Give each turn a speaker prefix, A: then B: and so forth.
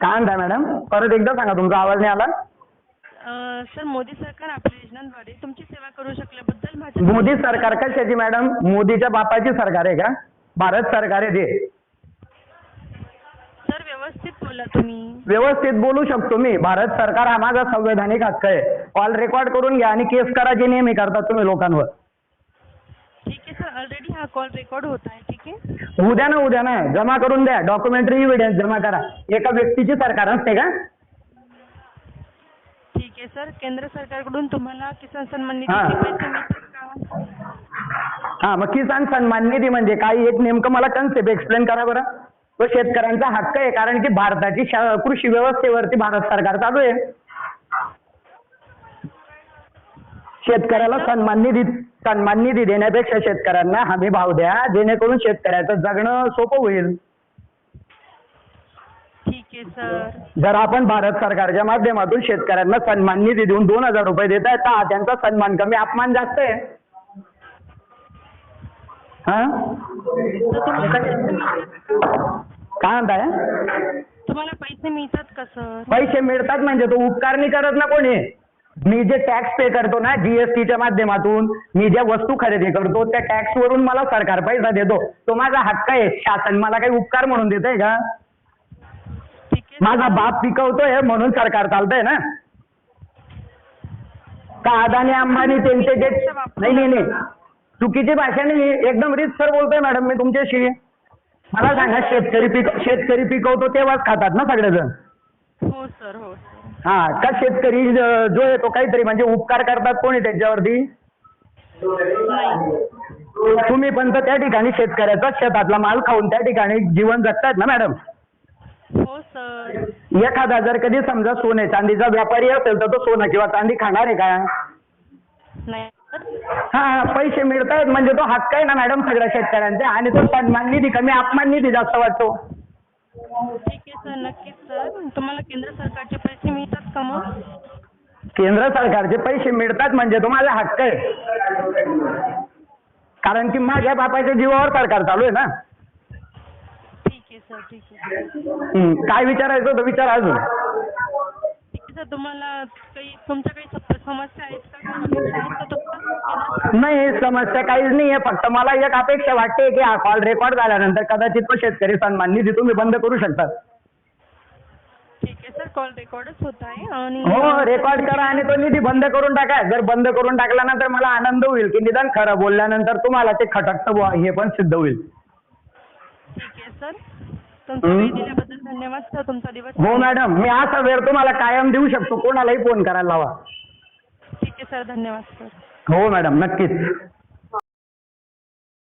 A: काय म्हणताय मॅडम? परत एकदा सांगा तुमचा आवाज नाही आला.
B: अ, सर मोदी सरकार आपल्या योजनांद्वारे तुमची सेवा करू शकल्याबद्दल
A: मोदी सरकार कशाची मॅडम? मोदीच्या बापाची सरकार आहे का? भारत सरकार आहे ते.
B: सर व्यवस्थित बोला तुम्ही.
A: व्यवस्थित बोलू शकतो मी. भारत सरकार हा माझा संवैधानिक हक्क आहे. कॉल रेकॉर्ड करून घ्या आणि केस करा जे नेहमी करता तुम्ही लोकांवर.
B: ऑलरेडी हा कॉल रेकॉर्ड होत आहे ठीक आहे?
A: उद्या ना उद्या ना. जमा करून द्या. डॉक्युमेंटरी इव्हिडन्स जमा करा. एका व्यक्तीची सरकार असते का?
B: ठीक आहे सर. केंद्र सरकारकडून तुम्हाला किसान सन्मान
A: हा.
B: निधीचे पैसे मिळतात का?
A: हा मग किसान सन्मान निधी म्हणजे काय? एक नेमकं मला कन्सेप्ट एक्सप्लेन करा बरं. तो शेतकऱ्यांचा हक्क आहे कारण की भारताची शा- कृषी व्यवस्थेवरती भारत सरकार चालू आहे. शेतकऱ्याला सन्मान निधी सन्मान निधी देण्यापेक्षा शेतकऱ्यांना हमी भाव द्या. जेणेकरून शेतकऱ्याचं जगणं सोपं होईल.
B: ठीक आहे सर.
A: जर आपण भारत सरकारच्या माध्यमातून शेतकऱ्यांना सन्मान निधी देऊन दोन हजार रुपये देत आहे तर त्यांचा सन्मान कमी अपमान जास्त आहे. हा?
B: तर तुम्हाला?
A: काय म्हणताय?
B: तुम्हाला पैसे मिळतात का सर?
A: पैसे मिळतात म्हणजे तो उपकार नाही करत ना कोणी. मी जे टॅक्स पे करतो ना जीएसटीच्या माध्यमातून मी ज्या वस्तू खरेदी करतो त्या टॅक्स वरून मला सरकार पैसा देतो. तो माझा हक्क आहे. शासन मला काही उपकार म्हणून देत आहे का?
B: ठीक आहे.
A: माझा बाप पिकवतोय म्हणून सरकार चालतंय ना. का अदानी अंबानी त्यांचे जे नाही नाही नाही. चुकीची भाषा नाही एकदम सर बोलतोय मॅडम मी तुमच्याशी. मला सांगा शेतकरी पिक शेतकरी पिकवतो तेव्हाच खातात ना सगळेजण?
B: हो सर हो सर
A: हा का शेतकरी ज- जो आहे तो काहीतरी म्हणजे उपकार करतात कोणी त्याच्यावरती?
B: नाही
A: तुम्ही पण तर त्या ठिकाणी शेतकऱ्याचा शेतातला माल खाऊन त्या ठिकाणी जीवन जगतायत ना मॅडम
B: हो सर
A: एखादा जर कधी समजा सोने चांदीचा व्यापारी असेल तर तो सोनं किंवा चांदी खाणार आहे का?
B: नाही सर
A: हा पैसे मिळतायत म्हणजे तो हक्क आहे ना मॅडम सगळ्या शेतकऱ्यांचा? आणि तो सन्मान निधी कमी अपमान निधी जास्त वाटतो.
B: ठीक आहे सर नक्कीच सर. तुम्हाला केंद्र सरकारचे पैसे मिळतात का मग?
A: केंद्र सरकारचे पैसे मिळतात म्हणजे तो माझा हक्क आहे. कारण की माझ्या बापाच्या जीवावर सरकार चालू आहे ना.
B: ठीक आहे सर ठीक आहे.
A: हम्म, काय विचारायचं होतं विचार अजून.
B: ठीक आहे सर तुम्हाला काही तुमच्या काही सप- समस्या आहेत का? काही अपेक्षा आहेत का? तुम्हाला
A: नाही समस्या काहीच नाही आहे. फक्त मला एक अपेक्षा वाटते की हा कॉल रेकॉर्ड झाल्यानंतर कदाचित तो शेतकरी सन्मान निधी तुम्ही बंद करू शकता.
B: ठीक आहे सर कॉल रेकॉर्डच होत आहे आणि
A: हो रेकॉर्ड करा आणि तो निधी बंद करून टाका. जर बंद करून टाकल्यानंतर मला आनंद होईल की निदान खरं बोलल्यानंतर तुम्हाला ते खटकतं बुवा हे पण सिद्ध होईल.
B: ठीक आहे सर. तुमचा वेळ दिल्याबद्दल धन्यवाद सर. तुमचा दिवस
A: हो मॅडम. मी असा वेळ तुम्हाला कायम देऊ शकतो. कोणालाही फोन करायला लावा.
B: ठीक आहे सर धन्यवाद सर.
A: हो मॅडम नक्कीच.